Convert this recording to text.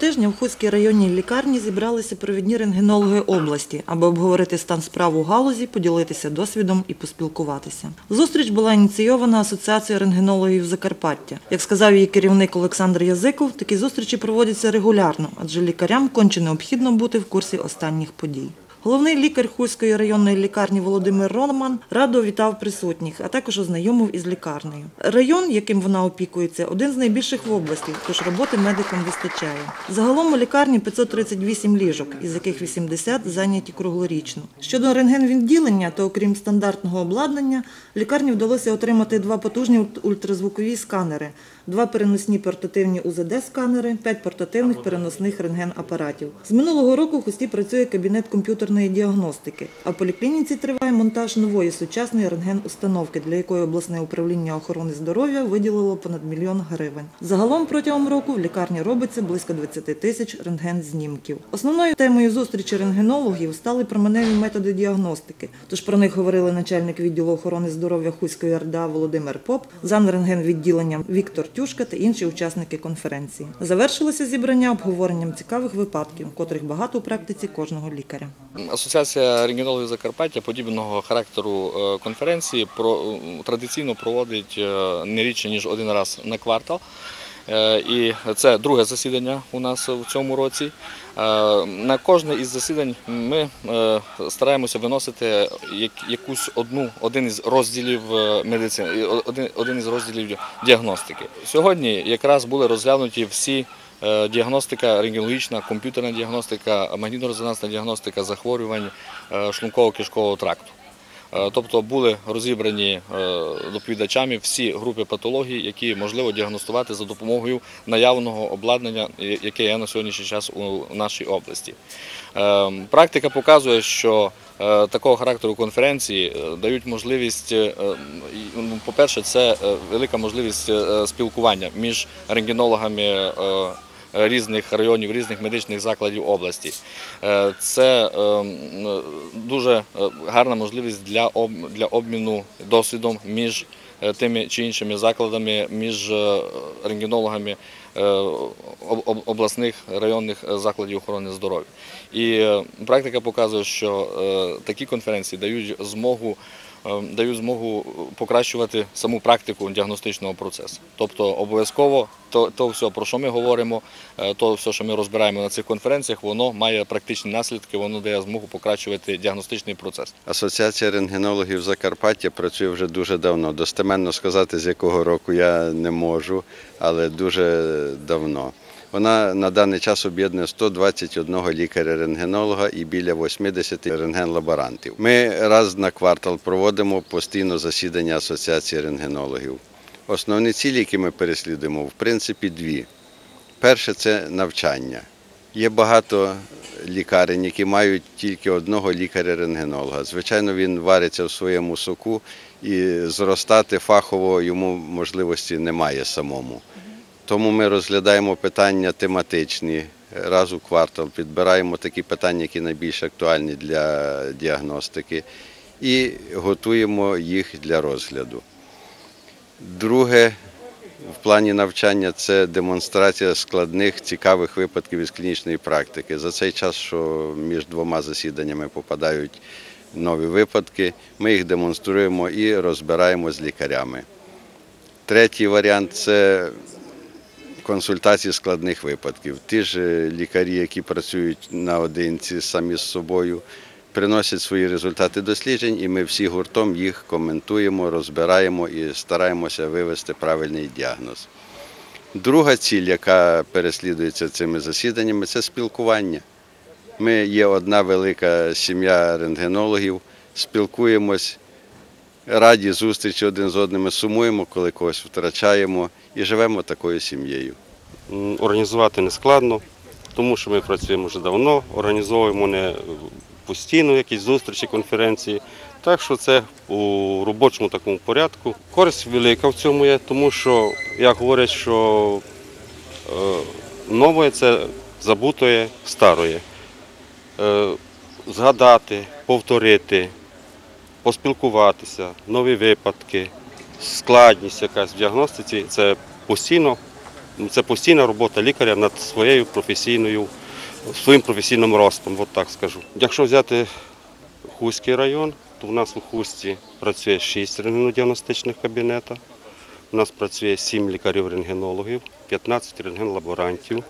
тижня в Хуцькій районній лікарні зібралися провідні рентгенологи області, аби обговорити стан справ у галузі, поділитися досвідом і поспілкуватися. Зустріч була ініційована Асоціацією рентгенологів Закарпаття. Як сказав її керівник Олександр Язиков, такі зустрічі проводяться регулярно, адже лікарям конче необхідно бути в курсі останніх подій. Головний лікар Хуської районної лікарні Володимир Роман радо вітав присутніх, а також ознайомив із лікарнею. Район, яким вона опікується, один з найбільших в області, тож роботи медикам вистачає. Загалом у лікарні 538 ліжок, із яких 80 зайняті круглорічно. Щодо рентген-відділення, то окрім стандартного обладнання, лікарні вдалося отримати два потужні ультразвукові сканери, два переносні портативні УЗД-сканери, п'ять портативних переносних рентген-апаратів. З минулого року в Хусті працює кабінет комп'ютерної діагностики, а в поліклініці триває монтаж нової сучасної рентген-установки, для якої обласне управління охорони здоров'я виділило понад мільйон гривень. Загалом протягом року в лікарні робиться близько 20 тисяч рентген-знімків. Основною темою зустрічі рентгенологів стали променеві методи діагностики. Тож про них говорили начальник відділу охорони здоров'я Хуської РДА Володимир Поп, зам рентген-відділення Віктор Тюшка та інші учасники конференції. Завершилося зібрання обговоренням цікавих випадків, котрих багато у практиці кожного лікаря. Асоціація рентгенологів Закарпаття подібного характеру е, конференції традиційно проводить е, не рідше, ніж один раз на квартал. Е, І це друге засідання у нас в цьому році. На кожне із засідань ми стараємося виносити якусь одну, один із розділів медицини, один, із розділів діагностики. Сьогодні якраз були розглянуті всі діагностика рентгенологічна, комп'ютерна діагностика, магнітно-резонансна діагностика захворювань е, шлунково-кишкового тракту. Е, Тобто були розібрані е, доповідачами всі групи патологій, які можливо діагностувати за допомогою наявного обладнання, яке є на сьогоднішній час у нашій області. Е, Практика показує, що е, такого характеру конференції е, дають можливість, е, ну, по-перше, це е, велика можливість е, спілкування між рентгенологами е, різних районів, різних медичних закладів області. Е, Це е, дуже е, гарна можливість для обміну досвідом між е, тими чи іншими закладами, між е, рентгенологами е, об- об- обласних районних е, закладів охорони здоров'я. І е, практика показує, що е, такі конференції дають змогу е, дають змогу покращувати саму практику діагностичного процесу. Тобто обов'язково то, то все, про що ми говоримо, е, то все, що ми розбираємо на цих конференціях, воно має практичні наслідки, воно дає змогу покращувати діагностичний процес. Асоціація рентгенологів Закарпаття працює вже дуже давно. Достеменно сказати, з якого року я не можу, але дуже давно. Вона на даний час об'єднує 121 лікаря-рентгенолога і біля 80 рентген-лаборантів. Ми раз на квартал проводимо постійно засідання Асоціації рентгенологів. Основні цілі, які ми переслідуємо, в принципі, дві. Перше це навчання. Є багато лікарень, які мають тільки одного лікаря-рентгенолога. Звичайно, він вариться в своєму соку і зростати фахово йому можливості немає самому. Тому ми розглядаємо питання тематичні раз у квартал, підбираємо такі питання, які найбільш актуальні для діагностики, і готуємо їх для розгляду. Друге, в плані навчання це демонстрація складних, цікавих випадків із клінічної практики. За цей час, що між двома засіданнями попадають нові випадки, ми їх демонструємо і розбираємо з лікарями. Третій варіант це консультації складних випадків. Ті ж е, лікарі, які працюють наодинці самі з собою, приносять свої результати досліджень, і ми всі гуртом їх коментуємо, розбираємо і стараємося вивести правильний діагноз. Друга ціль, яка переслідується цими засіданнями, це спілкування. Ми є одна велика сім'я рентгенологів, спілкуємось, раді зустрічі один з одним, сумуємо, коли когось втрачаємо і живемо такою сім'єю. Організувати не складно, тому що ми працюємо вже давно, організовуємо не постійно якісь зустрічі, конференції. Так що це у робочому такому порядку. Користь велика в цьому є, тому що, як говорять, що е, нове це забутоє староє. Е, згадати, повторити, поспілкуватися, нові випадки, складність якась в діагностиці це постійно Це постійна робота лікаря над своєю професійною, своїм професійним ростом, от так скажу. Якщо взяти Хуський район, то в нас у Хусті працює 6 рентгенодіагностичних кабінетів. У нас працює 7 лікарів-рентгенологів, 15 рентген-лаборантів,